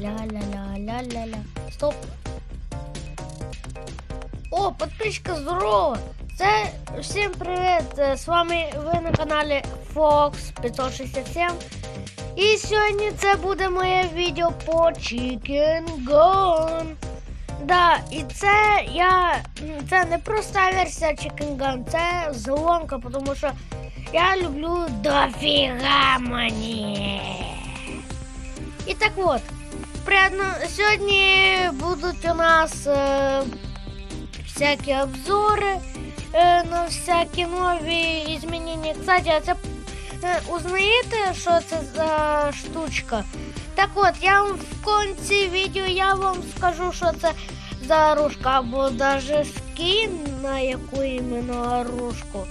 Ля-ля-ля-ля-ля-ля. Стоп. О, подписчика, здорово! Це всім привіт! Е, З вами ви на каналі Fox 567. І сьогодні це буде моє відео по Chicken Gun. Да, і це я. м, Це не проста версія Chicken Gun, це зломка, тому що я люблю дофіга мені. І так от, Приєдно, сьогодні будуть у нас е, всякі обзори е, на всякі нові змінення. Кстати, а це е, узнаєте, що це за штучка? Так от, я вам в кінці відео я вам скажу, що це за оружка, або навіть скін на яку іменно оружку.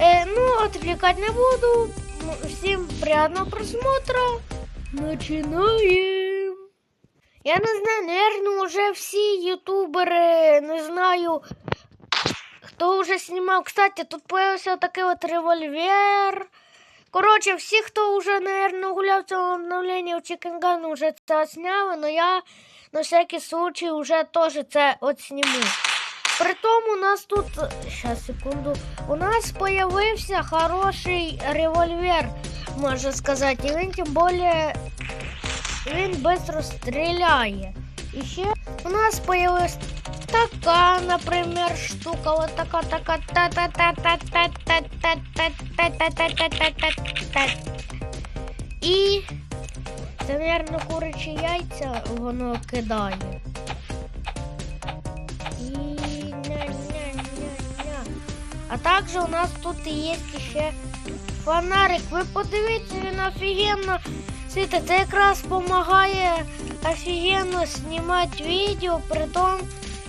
Е, ну, отвлекать не буду. Ну, Всім приятного просмотра. Начинаем. Я не знаю, наверное, уже всі ютубери, не знаю, хто вже знімав. Кстати, тут появився такий от револьвер. Коротше, всі, хто вже, наверное, гуляв в цьому обновленні в Chicken Gun, вже це зняли, але я на всякий случай вже теж це от. Притом у нас тут, сейчас, секунду, у нас появився хороший револьвер, можна сказати, і він тим більше він швидко стріляє. І ще у нас появилась така, наприклад, штука, вот така, така, та та та та та та та та та та та та та та та І це, мабуть, курячі яйця воно кидає. А також у нас тут є ще фонарик. Ви подивіться, він офігенно світить. Це якраз допомагає офігенно знімати відео, притом,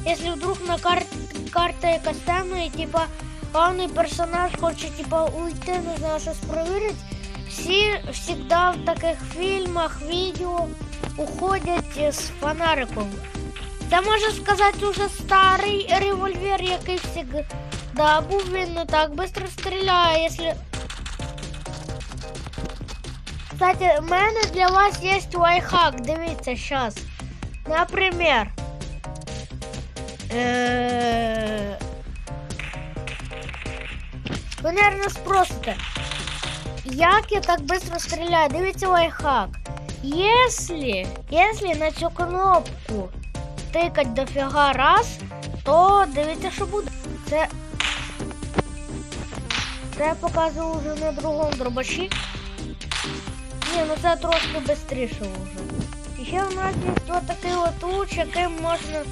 якщо вдруг на кар... карта якась темна, і типа главний персонаж хоче типа уйти, не знаю, щось провірити. Всі завжди в таких фільмах, відео уходять з фонариком. Це можна сказати уже старий револьвер, який завжди був, він не так швидко стріляє, якщо. Кстати, в мене для вас є лайфхак, дивіться зараз. Наприклад. Е... Ви, наверное, спросите, як я так швидко стріляю? Дивіться лайфхак. Если, на цю кнопку тикать дофіга раз, то дивіться, що буде. Це. Це я показую вже на другому дробаші. Ні, ну це трошки швидше вже. І ще у нас є ось такий от луч, яким можна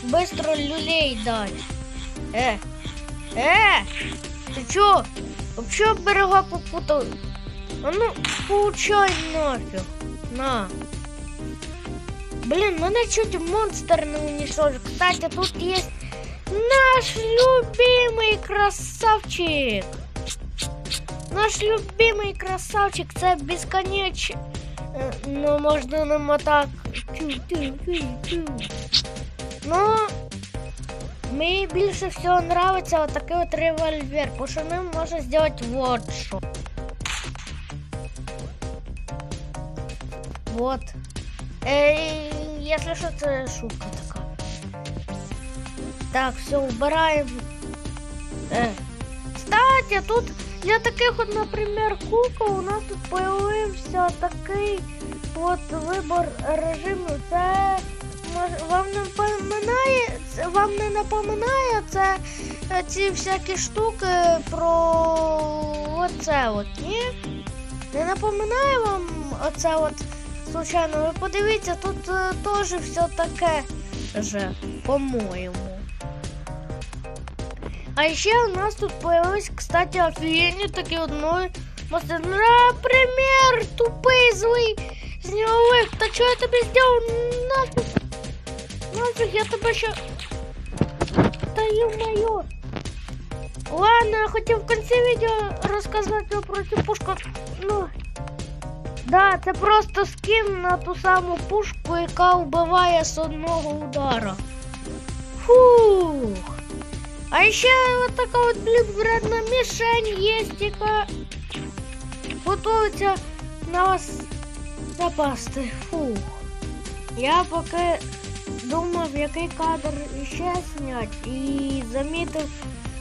швидко люлей дати. Е! Е! Ти чо? Вообще берега попутав. А ну, получай нафиг. На. Блин, мене чуть монстр не уничтожил. Кстати, тут есть наш любимый красавчик. Наш любимый красавчик, це безконеч... Е, Ну, можна нам. Ну, мені більше всього нравиться вот такий от револьвер, бо що ним можна зробити вот що. Вот. Эй, если что, это шутка такая. Так, все, убираем. Э. Кстати, тут для таких вот, например, кукол у нас тут появився такий от вибор режиму. Це вам не напоминає, вам не напоминає це е, ці всякі штуки про оце от, ні? Не напоминає вам оце от случайно? Ви подивіться, тут е, теж все таке же, по-моєму. А еще у нас тут появилось, кстати, офигенные такие вот новые монстры. Например, тупый злый снеговик. Да что я тебе сделал? Нафиг. Нафиг, я тебе еще... Да ё-моё. Ладно, я хотел в конце видео рассказать вам про цю пушку. Ну, да, це просто скін на ту саму пушку, яка вбиває з одного удара. Фух. А еще вот такая вот, блин, вредная мишень есть, яка готується на вас напасти. Фух. Я поки думав, який кадр ще снять, і замітив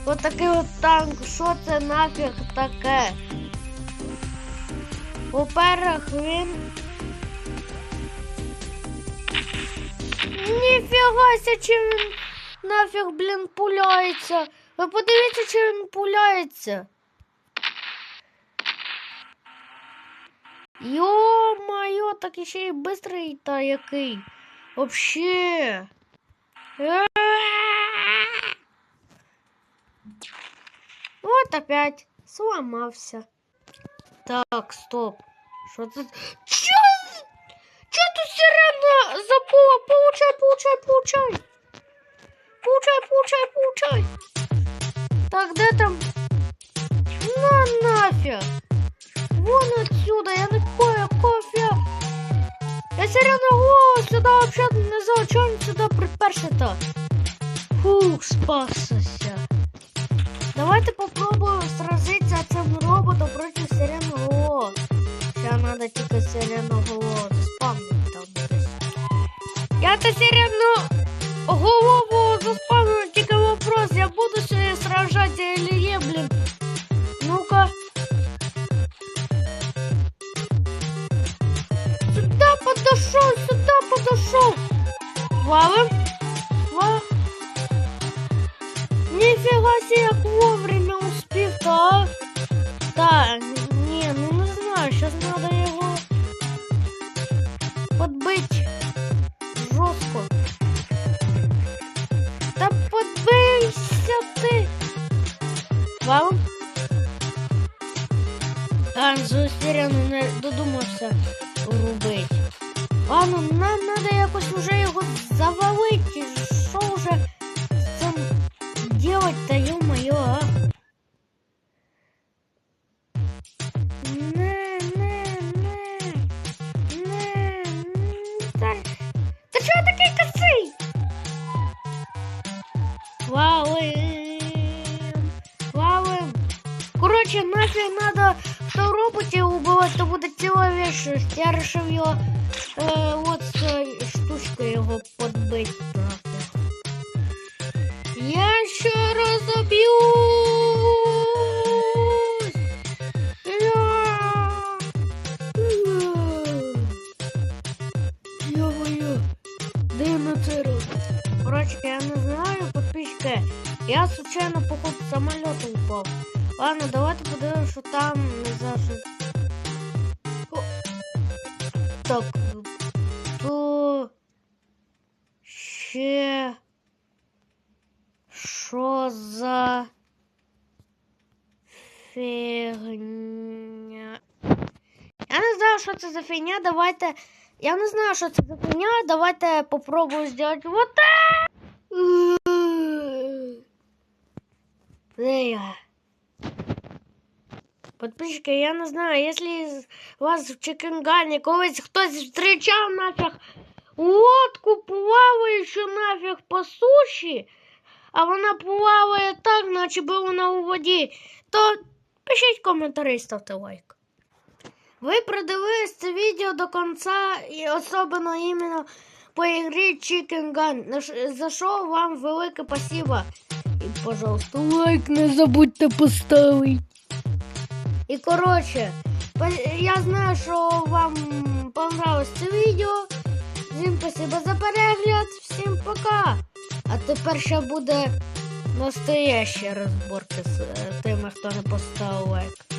отакий от танк. Що це нафіг таке? По-перше, він. Ніфіга ся, чи він нафіг, блін, пуляється. Ви подивіться, чи він пуляється. Йо-моє, так іще й бистрий та який. Вообще. Вот опять сломався. Так, стоп. Що це? Чо? Чо тут сирена забула? Получай, получай, получай. Получай, получай, получай. Так, де там? На нафиг. Вон отсюда, я не кое кофе. Я сирена голову сюда вообще не знаю, чого він сюди приперся-то. Фух, спасся. Давайте попробуем сразиться цим роботом проти сиреного. Ще надо тільки сиреного заспавнити там. Я то сирену голову заспавню, тільки вопрос, я буду сьогодні сражатися или є, блін. Ну-ка. Сюда подошел, сюда подошел. Валим. А, зустріну не додумався рубить. Ладно, нам надо якось уже його завалити. я решил его э, вот с штучкой его подбить. Я еще разобьюсь! Я... Я мою... Дымоциру. Короче, я не знаю, подписчики. Я случайно, походу, самолета упал. Ладно, давайте подивимось, що там за 6 так, то ще. Що за фігня? Я не знаю, що це за фігня. Давайте. Я не знаю, що це за фігня. Давайте попробую зробити вот так. Подписчики, я не знаю, якщо вас в Чикенгані колись хтось зустрічав нафіг лодку плаваючу нафіг по суші, а вона плаває так, наче би вона у воді, то пишіть коментарі, ставте лайк. Ви продивились це відео до кінця, і особливо іменно по ігрі Chicken Gun, за що вам велике спасибо. І, пожалуйста, лайк не забудьте поставити. І коротше, я знаю, що вам понравилось це відео. Всім спасибо за перегляд, всім пока. А тепер ще буде настояща розборка з е, тими, хто не поставив лайк.